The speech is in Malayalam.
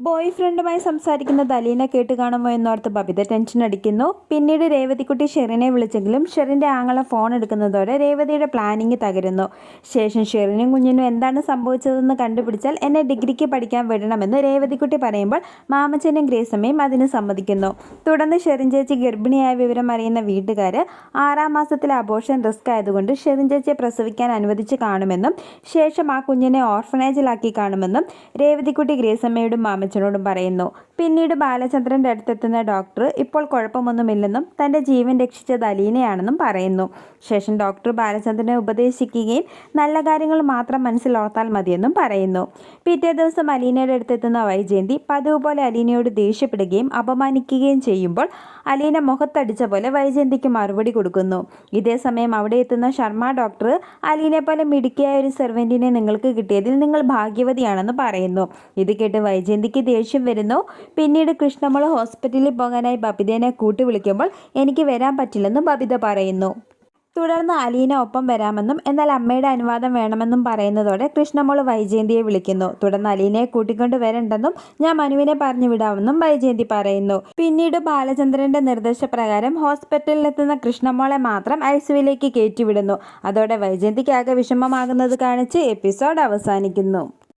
ബോയ് ഫ്രണ്ടുമായി സംസാരിക്കുന്ന ദലീനെ കേട്ട് കാണുമോ എന്നോർത്ത് ബബിത ടെൻഷൻ അടിക്കുന്നു. പിന്നീട് രേവതിക്കുട്ടി ഷെറിനെ വിളിച്ചെങ്കിലും ഷെറിന്റെ ആങ്ങളെ ഫോൺ എടുക്കുന്നതോടെ രേവതിയുടെ പ്ലാനിങ് തകരുന്നു. ശേഷം ഷെറിനും കുഞ്ഞിനും എന്താണ് സംഭവിച്ചതെന്ന് കണ്ടുപിടിച്ചാൽ എന്നെ ഡിഗ്രിക്ക് പഠിക്കാൻ വിടണമെന്ന് രേവതിക്കുട്ടി പറയുമ്പോൾ മാമച്ചനും ഗ്രേസമ്മയും അതിന് സമ്മതിക്കുന്നു. തുടർന്ന് ഷെറിൻ ചേച്ചി ഗർഭിണിയായ വിവരം അറിയുന്ന വീട്ടുകാർ ആറാം മാസത്തിലെ അബോഷൻ റിസ്ക് ആയതുകൊണ്ട് ഷെറിൻ ചേച്ചിയെ പ്രസവിക്കാൻ അനുവദിച്ച് കാണുമെന്നും ശേഷം ആ കുഞ്ഞിനെ ഓർഫനേജിലാക്കി കാണുമെന്നും രേവതിക്കുട്ടി ഗ്രേസമ്മയോടും മാമച്ചനോടും പറയുന്നു. പിന്നീട് ബാലചന്ദ്രന്റെ അടുത്തെത്തുന്ന ഡോക്ടർ ഇപ്പോൾ കുഴപ്പമൊന്നുമില്ലെന്നും തന്റെ ജീവൻ രക്ഷിച്ചത് അലീനയാണെന്നും പറയുന്നു. ശേഷം ഡോക്ടർ ബാലചന്ദ്രനെ ഉപദേശിക്കുകയും നല്ല കാര്യങ്ങൾ മാത്രം മനസ്സിലോർത്താൽ മതിയെന്നും പറയുന്നു. പിറ്റേ ദിവസം അലീനയുടെ അടുത്തെത്തുന്ന വൈജയന്തി പതിവ് പോലെ അലീനയോട് ദേഷ്യപ്പെടുകയും അപമാനിക്കുകയും ചെയ്യുമ്പോൾ അലീന മുഖത്തടിച്ച പോലെ വൈജയന്തിക്ക് മറുപടി കൊടുക്കുന്നു. ഇതേ സമയം അവിടെ എത്തുന്ന ശർമ്മ ഡോക്ടർ അലീനെ പോലെ മിടുക്കിയായ ഒരു സെർവന്റിനെ നിങ്ങൾക്ക് കിട്ടിയതിൽ നിങ്ങൾ ഭാഗ്യവതിയാണെന്ന് പറയുന്നു. ഇത് കേട്ട് വൈജയന്തിക്ക് ദേഷ്യം വരുന്നു. പിന്നീട് കൃഷ്ണമോൾ ഹോസ്പിറ്റലിൽ പോകാനായി ബബിതേനെ കൂട്ടി വിളിക്കുമ്പോൾ എനിക്ക് വരാൻ പറ്റില്ലെന്നും ബബിത പറയുന്നു. തുടർന്ന് അലീന ഒപ്പം വരാമെന്നും എന്നാൽ അമ്മയുടെ അനുവാദം വേണമെന്നും പറയുന്നതോടെ കൃഷ്ണമോൾ വൈജയന്തിയെ വിളിക്കുന്നു. തുടർന്ന് അലീനയെ കൂട്ടിക്കൊണ്ട് വരണ്ടെന്നും ഞാൻ മനുവിനെ പറഞ്ഞു വിടാമെന്നും വൈജയന്തി പറയുന്നു. പിന്നീട് ബാലചന്ദ്രന്റെ നിർദ്ദേശപ്രകാരം ഹോസ്പിറ്റലിലെത്തുന്ന കൃഷ്ണമോളെ മാത്രം ഐസിയുവിലേക്ക് കയറ്റിവിടുന്നു. അതോടെ വൈജയന്തിക്ക് ആകെ വിഷമമാകുന്നത് കാണിച്ച് എപ്പിസോഡ് അവസാനിക്കുന്നു.